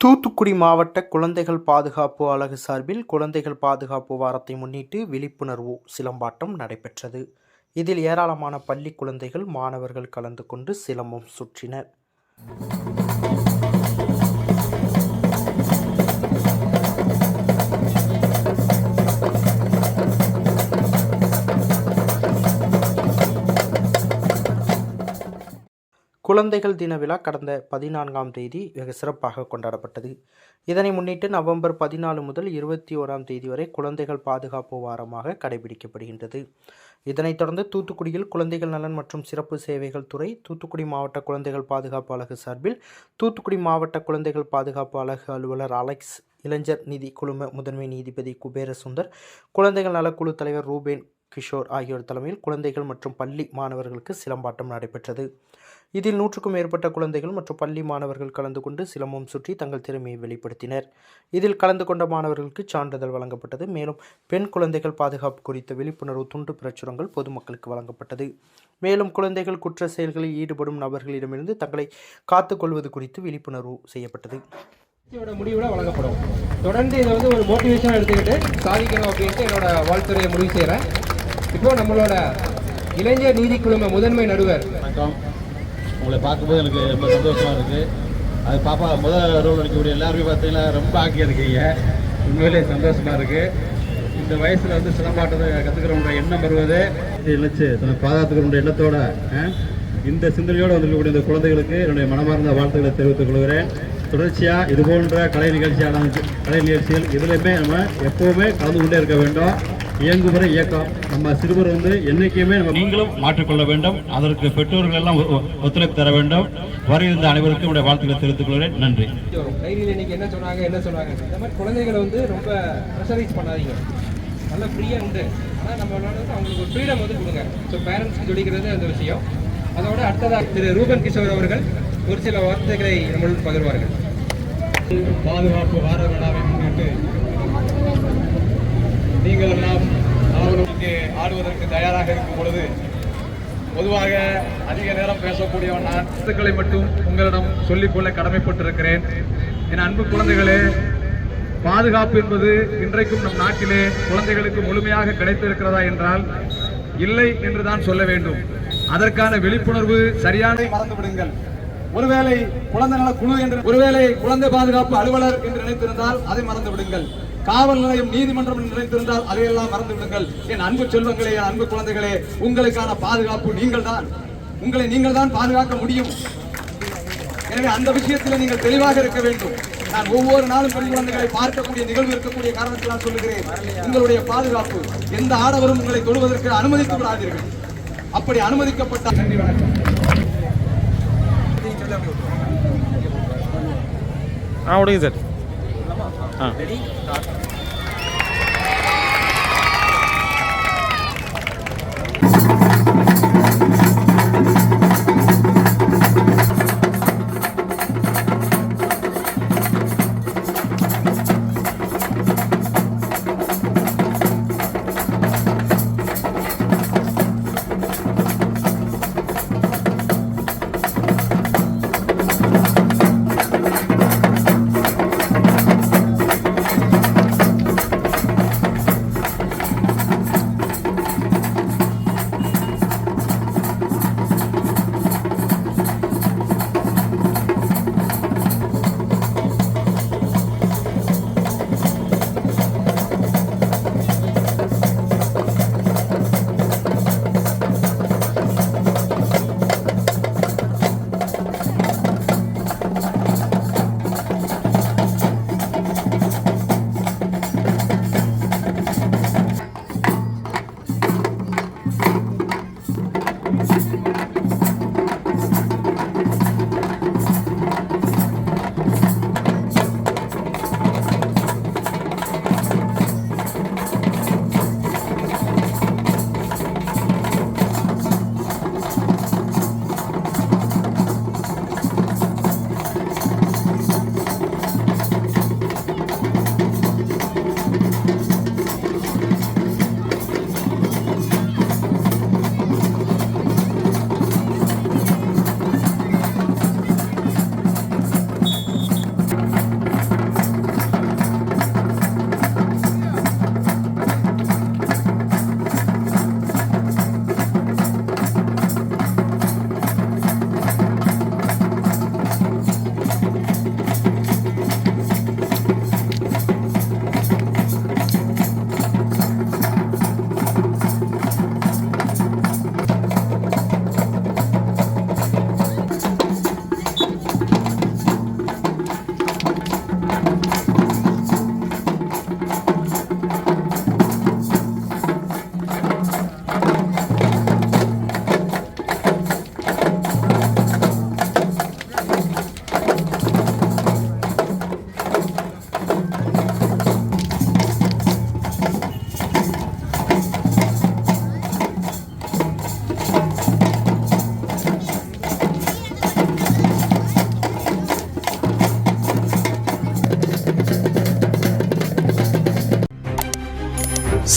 தூத்துக்குடி மாவட்ட குழந்தைகள் பாதுகாப்பு அலகு சார்பில் குழந்தைகள் பாதுகாப்பு வாரத்தை முன்னிட்டு விழிப்புணர்வு சிலம்பாட்டம் நடைபெற்றது. இதில் ஏராளமான பள்ளி குழந்தைகள் மாணவர்கள் கலந்து கொண்டு சிலம்பம் சுற்றினர். குழந்தைகள் தின விழா கடந்த பதினான்காம் தேதி வெகு சிறப்பாக கொண்டாடப்பட்டது. இதனை முன்னிட்டு நவம்பர் பதினாலு முதல் இருபத்தி ஓராம் தேதி வரை குழந்தைகள் பாதுகாப்பு வாரமாக கடைபிடிக்கப்படுகின்றது. இதனைத் தொடர்ந்து தூத்துக்குடியில் குழந்தைகள் நலன் மற்றும் சிறப்பு சேவைகள் துறை தூத்துக்குடி மாவட்ட குழந்தைகள் பாதுகாப்பு அலகு சார்பில் தூத்துக்குடி மாவட்ட குழந்தைகள் பாதுகாப்பு அலகு அலுவலர் அலெக்ஸ் இளைஞர் நிதி குழும முதன்மை நீதிபதி குபேரசுந்தர் குழந்தைகள் நலக்குழு தலைவர் ரூபேன் கிஷோர் ஆகியோர் தலைமையில் குழந்தைகள் மற்றும் பள்ளி மாணவர்களுக்கு சிலம்பாட்டம் நடைபெற்றது. இதில் நூற்றுக்கும் மேற்பட்ட குழந்தைகள் மற்றும் பள்ளி மாணவர்கள் கலந்து கொண்டு சிலம்பம் சுற்றி தங்கள் திறமையை வெளிப்படுத்தினர். இதில் கலந்து கொண்ட மாணவர்களுக்கு சான்றிதழ் வழங்கப்பட்டது. மேலும் பெண் குழந்தைகள் பாதுகாப்பு குறித்த விழிப்புணர்வு துண்டு பிரச்சுரங்கள் பொதுமக்களுக்கு வழங்கப்பட்டது. மேலும் குழந்தைகள் குற்ற செயல்களில் ஈடுபடும் நபர்களிடமிருந்து தங்களை காத்துக்கொள்வது குறித்து விழிப்புணர்வு செய்யப்பட்டது. இதோட முடிவில் வழங்கப்படும். தொடர்ந்து இதை வந்து ஒரு மோட்டிவேஷனாக எடுத்துக்கிட்டு சாதிக்கணும் அப்படின்ட்டு என்னோட வாழ்த்துறையை முடிவு செய்கிறேன் இப்போ நம்மளோட இளைஞர் நீதி குழும முதன்மை நடுவர் வணக்கம். உங்களை பார்க்கும்போது எனக்கு ரொம்ப சந்தோஷமாக இருக்குது அது பாப்பா முதல் ரோல் நடிக்கக்கூடிய எல்லாருமே பார்த்தீங்கன்னா ரொம்ப ஆக்கியாக இருக்கீங்க. உண்மையிலே சந்தோஷமாக இருக்குது இந்த வயசில் வந்து சிலம்பாட்டத்தை கற்றுக்கிறவங்களோட எண்ணம் வருவது. நினைச்சு தன்னை பாதுகாத்துக்கிறவங்க எண்ணத்தோட இந்த சிந்தனையோடு வந்திருக்கக்கூடிய இந்த குழந்தைகளுக்கு என்னுடைய மனமார்ந்த வாழ்த்துக்களை தெரிவித்துக் கொள்கிறேன். தொடர்ச்சியாக இது போன்ற கலை நிகழ்ச்சியான கலை நிகழ்ச்சிகள் இதுலையுமே நம்ம எப்போவுமே கலந்து கொண்டே இருக்க வேண்டும். இயங்குமுறை இயக்கம். நம்ம சிறுவர் வந்து என்னைக்குமே நம்ம நீங்களும் மாற்றிக்கொள்ள வேண்டும். அதற்கு பெற்றோர்கள் எல்லாம் ஒத்துழைப்பு தர வேண்டும். வருகின்ற அனைவருக்கும் என்னுடைய வாழ்த்துக்களை தெரிவித்துக் கொள்கிறேன். நன்றி. டைரியில் இன்னைக்கு என்ன சொன்னாங்க என்ன சொன்னாங்க? இந்த மாதிரி குழந்தைகளை வந்து ரொம்ப ப்ரெஷரைஸ் பண்ணாதீங்க. நல்லா ஃப்ரீயாக உண்டு ஆனால் நம்மளால வந்து அவங்களுக்கு ஒரு ஃப்ரீடம் வந்து கொடுங்க. ஸோ பேரண்ட்ஸ் சொல்லிக்கிறது அந்த விஷயம். அதோட அடுத்ததாக திரு ரூபன் கிஷோர் அவர்கள் ஒரு சில வார்த்தைகளை நம்மளுடன் பகிர்வார்கள். பாதுகாப்பு வார விழாவை முன்னிட்டு நீங்கள் எல்லாம் அவர்களுக்கு ஆடுவதற்கு தயாராக இருக்கும் பொழுது பொதுவாக அதிக நேரம் பேசக்கூடியவன் நான். கருத்துக்களை மட்டும் உங்களிடம் சொல்லிக்கொள்ள கடமைப்பட்டிருக்கிறேன். என் அன்பு குழந்தைகளே பாதுகாப்பு என்பது இன்றைக்கும் நம் நாட்டிலே குழந்தைகளுக்கு முழுமையாக கிடைத்திருக்கிறதா என்றால் இல்லை என்று தான் சொல்ல வேண்டும். அதற்கான விழிப்புணர்வு சரியான மறந்து விடுங்கள். ஒருவேளை குழந்தை நல குழு என்று ஒருவேளை குழந்தை பாதுகாப்பு அலுவலர் என்று நினைத்திருந்தால் அதை மறந்து விடுங்கள். காவல் நிலையம் நீதிமன்றம் நினைத்திருந்தால் அதையெல்லாம் மறந்து விடுங்கள் என் அன்பு செல்வங்களே என் அன்பு குழந்தைகளே உங்களுக்கான பாதுகாப்பு நீங்கள் தான் உங்களை நீங்கள் தான் பாதுகாக்க முடியும். எனவே அந்த விஷயத்தில் நீங்கள் தெளிவாக இருக்க வேண்டும். நான் ஒவ்வொரு நாளும் பெண் குழந்தைகளை பார்க்கக்கூடிய நிகழ்வு இருக்கக்கூடிய காரணத்தினால் சொல்லுகிறேன். உங்களுடைய பாதுகாப்பு எந்த ஆடவரும் உங்களை தொடுவதற்கு அனுமதித்து விடாதீர்கள். அப்படி அனுமதிக்கப்பட்ட நன்றி வணக்கம். ஆ விடுங்க சார். ஆ